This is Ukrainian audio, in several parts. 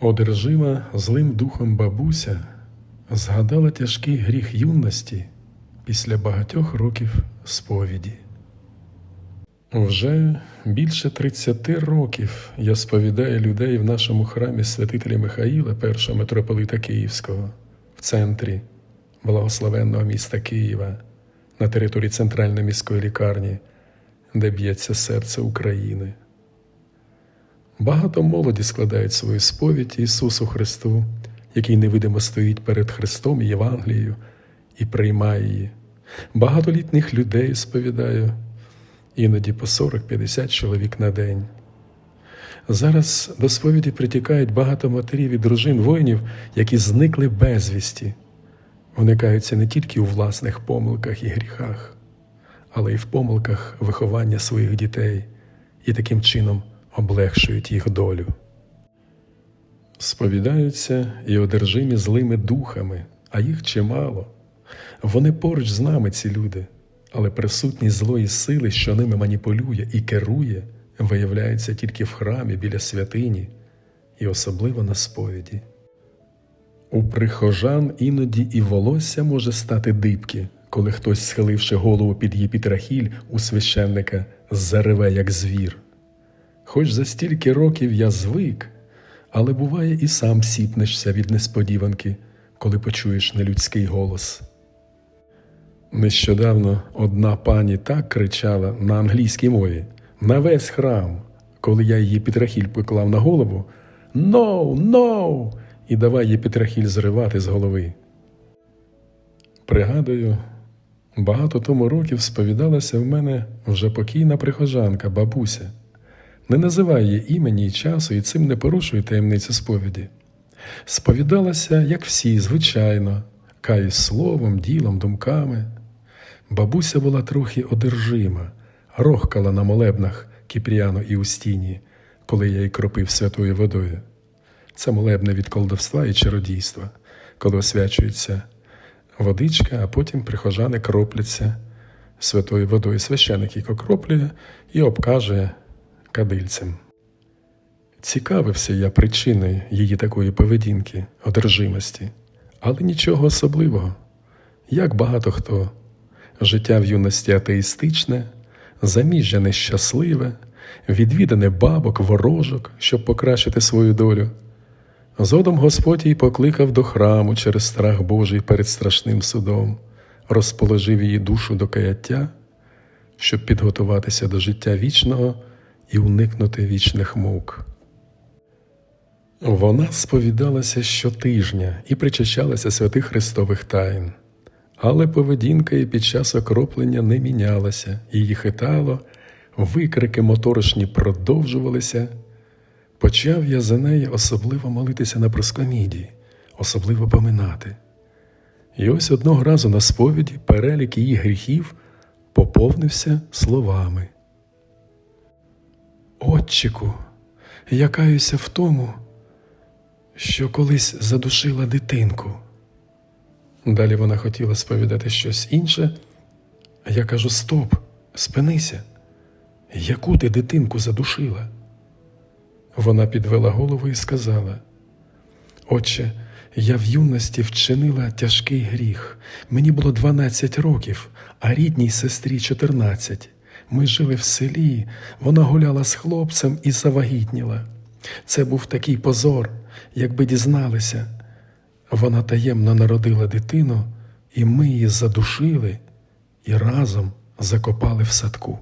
Одержима злим духом бабуся згадала тяжкий гріх юності після багатьох років сповіді. Вже більше 30 років я сповідаю людей в нашому храмі святителя Михаїла, першого митрополита Київського, в центрі благословенного міста Києва, на території центральної міської лікарні, де б'ється серце України. Багато молоді складають свою сповідь Ісусу Христу, який невидимо стоїть перед Христом і Євангелією і приймає її. Багато літніх людей сповідаю, іноді по 40-50 чоловік на день. Зараз до сповіді притікають багато матерів і дружин воїнів, які зникли безвісті, уникаються не тільки у власних помилках і гріхах, але й в помилках виховання своїх дітей і таким чином облегшують їх долю. Сповідаються і одержимі злими духами, а їх чимало. Вони поруч з нами, ці люди, але присутність злої сили, що ними маніпулює і керує, виявляється тільки в храмі біля святині і особливо на сповіді. У прихожан іноді і волосся може стати дибки, коли хтось, схиливши голову під єпітрахіль у священника, зареве, як звір. Хоч за стільки років я звик, але буває і сам сіпнешся від несподіванки, коли почуєш нелюдський голос. Нещодавно одна пані так кричала на англійській мові на весь храм, коли я її пітрахіль поклав на голову «No, no!» і давай її пітрахіль зривати з голови. Пригадую, багато тому років сповідалася в мене вже покійна прихожанка, бабуся. Не називай її імені і часу і цим не порушуй таємницю сповіді. Сповідалася, як всі, звичайно, каюсь словом, ділом, думками. Бабуся була трохи одержима, рохкала на молебнах Кіпріану і Устіні, коли я її кропив святою водою. Це молебне від колдовства і чародійства, коли освячується водичка, а потім прихожани кропляться святою водою. Священик їх окроплює і обкаже кадильцем. Цікавився я причиною її такої поведінки, одержимості, але нічого особливого. Як багато хто, життя в юності атеїстичне, заміжжя нещасливе, відвідане бабок, ворожок, щоб покращити свою долю. Згодом Господь її покликав до храму через страх Божий перед страшним судом, розположив її душу до каяття, щоб підготуватися до життя вічного і уникнути вічних мук. Вона сповідалася щотижня і причащалася святих Христових тайн, але поведінка і під час окроплення не мінялася, її хитало, викрики моторошні продовжувалися. Почав я за неї особливо молитися на проскоміді, особливо поминати. І ось одного разу на сповіді перелік її гріхів поповнився словами. Отчику, я каюся в тому, що колись задушила дитинку. Далі вона хотіла сповідати щось інше, а я кажу: Стоп, спинися. Яку ти дитинку задушила? Вона підвела голову і сказала: Отче, я в юності вчинила тяжкий гріх. Мені було 12 років, а рідній сестрі 14. Ми жили в селі, вона гуляла з хлопцем і завагітніла. Це був такий позор, якби дізналися. Вона таємно народила дитину, і ми її задушили і разом закопали в садку.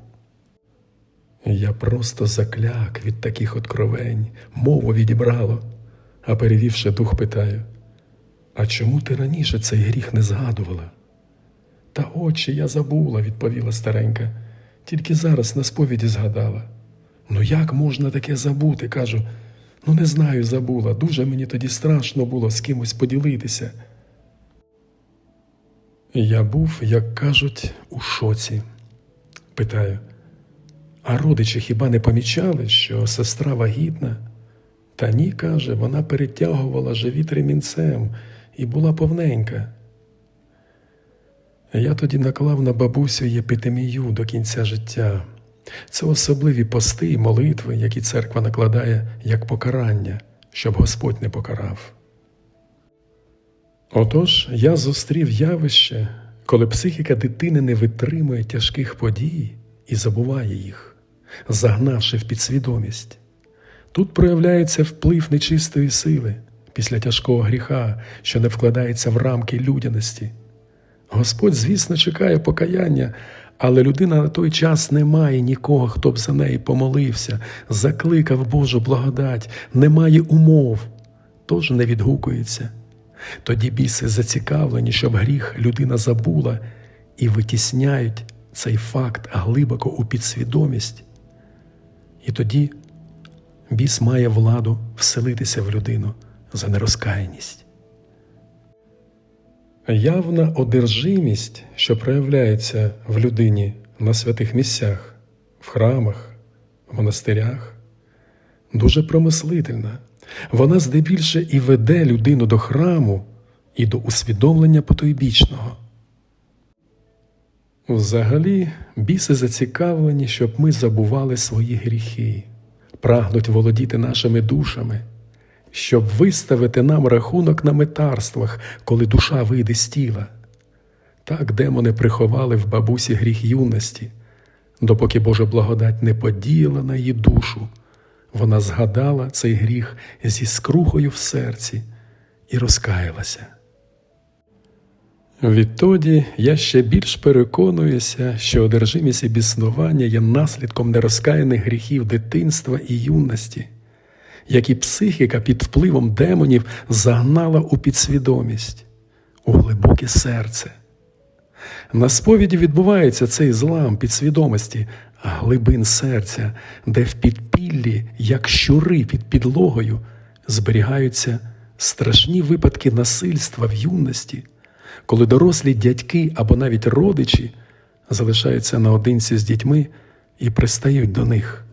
Я просто закляк від таких откровень, мову відібрало, а перевівши дух, питаю: А чому ти раніше цей гріх не згадувала? Та очі я забула, відповіла старенька, тільки зараз на сповіді згадала. Ну як можна таке забути? кажу. Ну, не знаю, забула. Дуже мені тоді страшно було з кимось поділитися. Я був, як кажуть, у шоці. Питаю, а родичі хіба не помічали, що сестра вагітна? Та ні, каже, вона перетягувала живіт ремінцем і була повненька. Я тоді наклав на бабусю єпитемію до кінця життя. Це особливі пости і молитви, які церква накладає як покарання, щоб Господь не покарав. Отож я зустрів явище, коли психіка дитини не витримує тяжких подій і забуває їх, загнавши в підсвідомість. Тут проявляється вплив нечистої сили після тяжкого гріха, що не вкладається в рамки людяності. Господь, звісно, чекає покаяння, але людина на той час не має нікого, хто б за неї помолився, закликав Божу благодать, немає умов, тож не відгукується. Тоді біси зацікавлені, щоб гріх людина забула, і витісняють цей факт глибоко у підсвідомість. І тоді біс має владу вселитися в людину за нерозкаяність. Явна одержимість, що проявляється в людині на святих місцях, в храмах, в монастирях, дуже промислительна. Вона здебільше і веде людину до храму і до усвідомлення потойбічного. Взагалі, біси зацікавлені, щоб ми забували свої гріхи, прагнуть володіти нашими душами, щоб виставити нам рахунок на метарствах, коли душа вийде з тіла. Так демони приховали в бабусі гріх юності, допоки Божа благодать не подіяла на її душу. Вона згадала цей гріх зі скрухою в серці і розкаялася. Відтоді я ще більш переконуюся, що одержимість і біснування є наслідком нерозкаяних гріхів дитинства і юності, які психіка під впливом демонів загнала у підсвідомість, у глибоке серце. На сповіді відбувається цей злам підсвідомості глибин серця, де в підпіллі, як щури під підлогою, зберігаються страшні випадки насильства в юності, коли дорослі дядьки або навіть родичі залишаються наодинці з дітьми і пристають до них.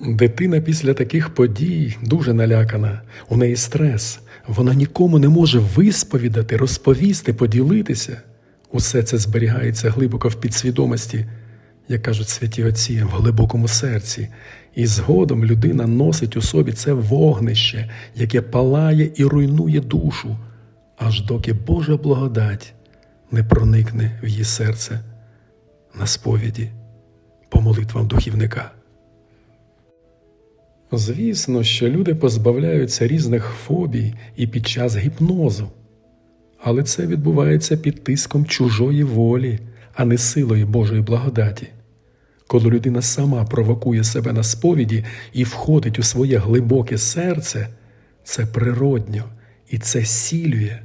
Дитина після таких подій дуже налякана, у неї стрес, вона нікому не може висповідати, розповісти, поділитися. Усе це зберігається глибоко в підсвідомості, як кажуть святі отці, в глибокому серці, і згодом людина носить у собі це вогнище, яке палає і руйнує душу, аж доки Божа благодать не проникне в її серце на сповіді по молитвам духівника. Звісно, що люди позбавляються різних фобій і під час гіпнозу, але це відбувається під тиском чужої волі, а не силою Божої благодаті. Коли людина сама провокує себе на сповіді і входить у своє глибоке серце, це природньо і це сілює.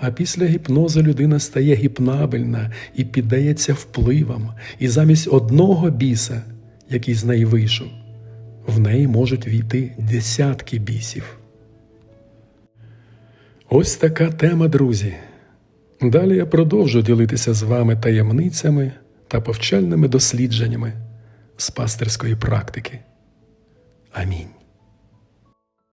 А після гіпнозу людина стає гіпнабельна і піддається впливам, і замість одного біса, який з неї вийшов, в неї можуть війти десятки бісів. Ось така тема, друзі. Далі я продовжу ділитися з вами таємницями та повчальними дослідженнями з пастирської практики. Амінь.